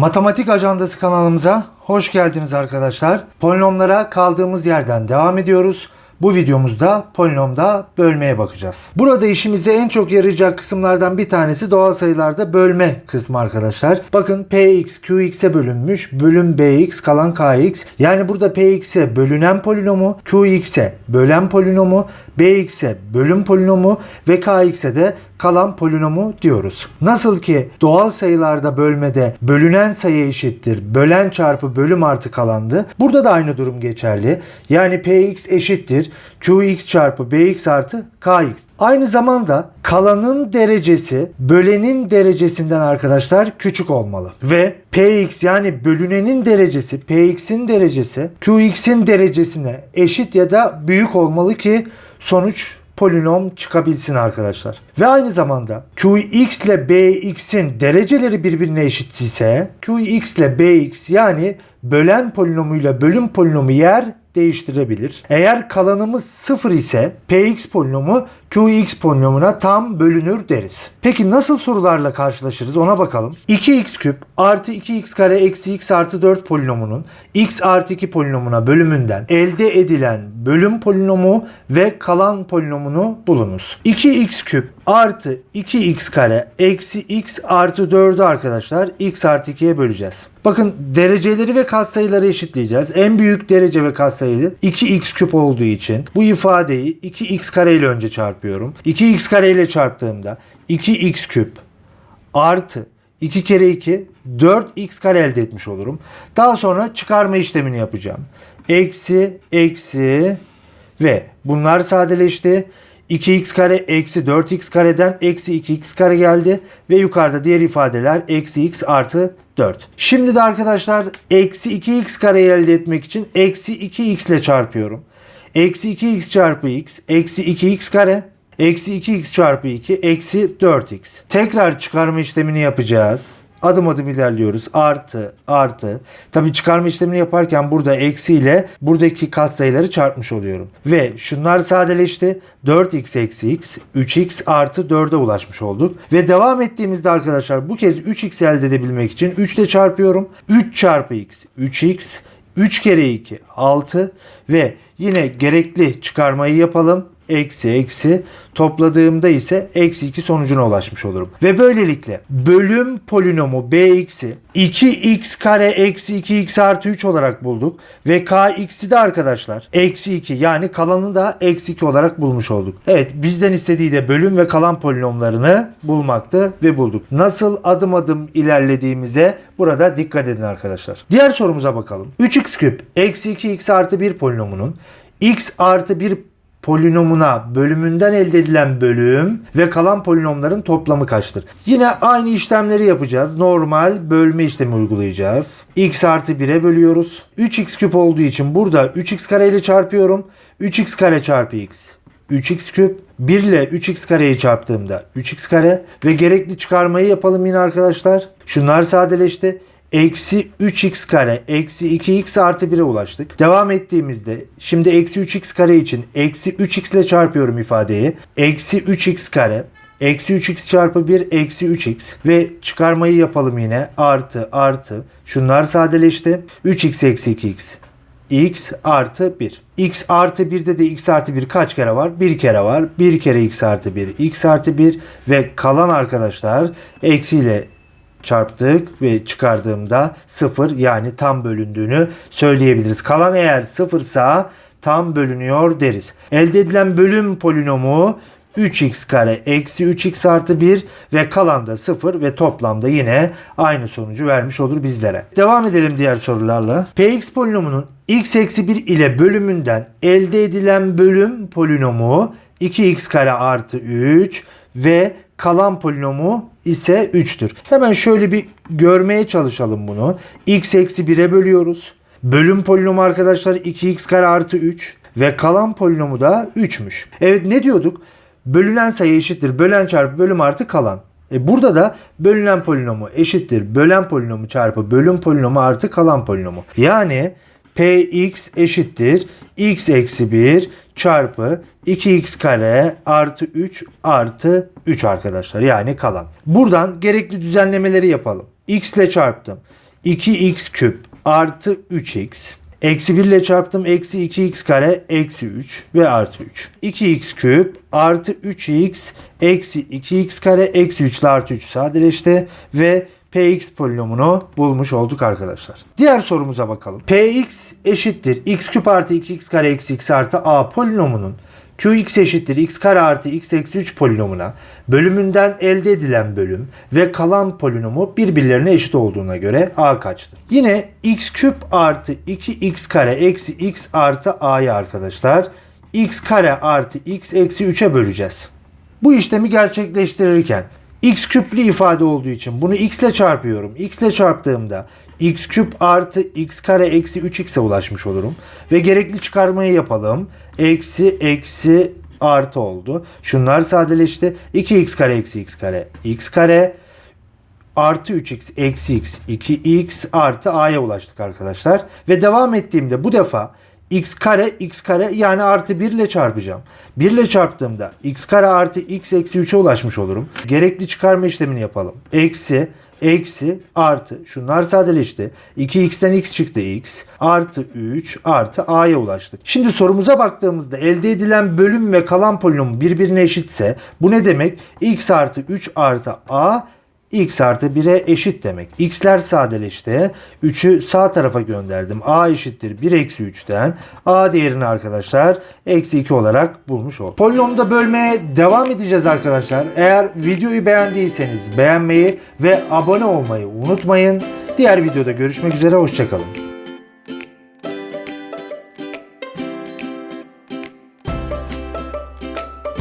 Matematik Ajandası kanalımıza hoş geldiniz arkadaşlar. Polinomlara kaldığımız yerden devam ediyoruz. Bu videomuzda polinomda bölmeye bakacağız. Burada işimize en çok yarayacak kısımlardan bir tanesi doğal sayılarda bölme kısmı arkadaşlar. Bakın px qx'e bölünmüş. Bölüm bx kalan kx. Yani burada px'e bölünen polinomu, qx'e bölen polinomu, bx'e bölüm polinomu ve kx'e de kalan polinomu diyoruz. Nasıl ki doğal sayılarda bölmede bölünen sayı eşittir. Bölen çarpı bölüm artı kalandı. Burada da aynı durum geçerli. Yani px eşittir. qx çarpı bx artı kx. Aynı zamanda kalanın derecesi bölenin derecesinden arkadaşlar küçük olmalı. Ve px yani bölünenin derecesi px'in derecesi qx'in derecesine eşit ya da büyük olmalı ki sonuç polinom çıkabilsin arkadaşlar. Ve aynı zamanda qx ile bx'in dereceleri birbirine eşit ise qx ile bx yani bölen polinomuyla bölüm polinomu yer değiştirebilir. Eğer kalanımız 0 ise px polinomu qx polinomuna tam bölünür deriz. Peki nasıl sorularla karşılaşırız ona bakalım. 2x küp artı 2x kare eksi x artı 4 polinomunun x artı 2 polinomuna bölümünden elde edilen bölüm polinomu ve kalan polinomunu bulunuz. 2x küp artı 2x kare eksi x artı 4'ü arkadaşlar x artı 2'ye böleceğiz. Bakın dereceleri ve katsayıları eşitleyeceğiz. En büyük derece ve katsayı 2x küp olduğu için bu ifadeyi 2x kare ile önce çarpıyorum. 2x kare ile çarptığımda 2x küp artı 2 kere 2 4x kare elde etmiş olurum. Daha sonra çıkarma işlemini yapacağım. Eksi eksi ve bunlar sadeleşti. 2x kare eksi 4x kareden eksi 2x kare geldi ve yukarıda diğer ifadeler eksi x artı 4. Şimdi de arkadaşlar eksi 2x kareyi elde etmek için eksi 2x ile çarpıyorum. Eksi 2x çarpı x eksi 2x kare eksi 2x çarpı 2 eksi 4x. Tekrar çıkarma işlemini yapacağız. Adım adım ilerliyoruz. Artı, artı. Tabii çıkarma işlemini yaparken burada eksi ile buradaki katsayıları çarpmış oluyorum. Ve şunlar sadeleşti. 4x eksi x, 3x artı 4'e ulaşmış olduk. Ve devam ettiğimizde arkadaşlar bu kez 3x elde edebilmek için 3 ile çarpıyorum. 3 çarpı x, 3x. 3 kere 2 6 ve yine gerekli çıkarmayı yapalım eksi eksi topladığımda ise eksi 2 sonucuna ulaşmış olurum. Ve böylelikle bölüm polinomu bx'i 2x kare eksi 2x artı 3 olarak bulduk. Ve kx'i de arkadaşlar eksi 2 yani kalanı da eksi 2 olarak bulmuş olduk. Evet bizden istediği de bölüm ve kalan polinomlarını bulmaktı ve bulduk. Nasıl adım adım ilerlediğimize burada dikkat edin arkadaşlar. Diğer sorumuza bakalım. 3x küp eksi 2x artı 1 polinomunun x artı 1 polinomuna bölümünden elde edilen bölüm ve kalan polinomların toplamı kaçtır? Yine aynı işlemleri yapacağız. Normal bölme işlemi uygulayacağız. x artı 1'e bölüyoruz. 3x küp olduğu için burada 3x kare ile çarpıyorum. 3x kare çarpı x. 3x küp 1 ile 3x kareyi çarptığımda 3x kare ve gerekli çıkarmayı yapalım yine arkadaşlar. Şunlar sadeleşti eksi 3x kare eksi 2x artı 1'e ulaştık. Devam ettiğimizde şimdi eksi 3x kare için eksi 3x ile çarpıyorum ifadeyi. Eksi 3x kare Eksi 3x çarpı 1 eksi 3x ve çıkarmayı yapalım yine artı artı şunlar sadeleşti 3x eksi 2x x artı 1. x artı 1'de de x artı 1 kaç kere var? Bir kere var. Bir kere x artı 1 x artı 1 ve kalan arkadaşlar eksiyle çarptık ve çıkardığımda 0 yani tam bölündüğünü söyleyebiliriz. Kalan eğer 0 ise tam bölünüyor deriz. Elde edilen bölüm polinomu 3x kare eksi 3x artı 1 ve kalan da 0 ve toplamda yine aynı sonucu vermiş olur bizlere. Devam edelim diğer sorularla. px polinomunun x eksi 1 ile bölümünden elde edilen bölüm polinomu 2x kare artı 3 ve kalan polinomu ise 3'tür. Hemen şöyle bir görmeye çalışalım bunu. x eksi 1'e bölüyoruz. Bölüm polinomu arkadaşlar 2x kare artı 3 ve kalan polinomu da 3'müş. Evet ne diyorduk? Bölünen sayı eşittir. Bölen çarpı bölüm artı kalan. E burada da bölünen polinomu eşittir. Bölen polinomu çarpı bölüm polinomu artı kalan polinomu. Yani px eşittir x eksi 1 çarpı 2x kare artı 3 artı 3 arkadaşlar. Yani kalan. Buradan gerekli düzenlemeleri yapalım. x ile çarptım. 2x küp artı 3x. Eksi 1 ile çarptım. Eksi 2x kare eksi 3 ve artı 3. 2x küp artı 3x eksi 2x kare eksi 3 ile artı 3 sadeleşti. Ve px polinomunu bulmuş olduk arkadaşlar. Diğer sorumuza bakalım. px eşittir x küp artı 2x kare eksi x artı a polinomunun Qx eşittir x kare artı x eksi 3 polinomuna bölümünden elde edilen bölüm ve kalan polinomu birbirlerine eşit olduğuna göre a kaçtır? Yine x küp artı 2x kare eksi x artı a'yı arkadaşlar x kare artı x eksi 3'e böleceğiz. Bu işlemi gerçekleştirirken x küplü ifade olduğu için bunu x ile çarpıyorum. x ile çarptığımda x küp artı x kare eksi 3x'e ulaşmış olurum. Ve gerekli çıkarmayı yapalım. Eksi eksi artı oldu. Şunlar sadeleşti. 2x kare eksi x kare x kare artı 3x eksi x 2x artı a'ya ulaştık arkadaşlar. Ve devam ettiğimde bu defa x kare x kare yani artı 1 ile çarpacağım. 1 ile çarptığımda x kare artı x eksi 3'e ulaşmış olurum. Gerekli çıkarma işlemini yapalım. Eksi eksi artı şunlar sadeleşti. 2x'ten x çıktı x artı 3 artı a'ya ulaştık. Şimdi sorumuza baktığımızda elde edilen bölüm ve kalan polinom birbirine eşitse bu ne demek? x artı 3 artı a x artı 1'e eşit demek. x'ler sadeleşti. 3'ü sağ tarafa gönderdim. a eşittir 1 eksi 3'ten. a değerini arkadaşlar eksi 2 olarak bulmuş olduk. Polinomda bölmeye devam edeceğiz arkadaşlar. Eğer videoyu beğendiyseniz beğenmeyi ve abone olmayı unutmayın. Diğer videoda görüşmek üzere. Hoşçakalın.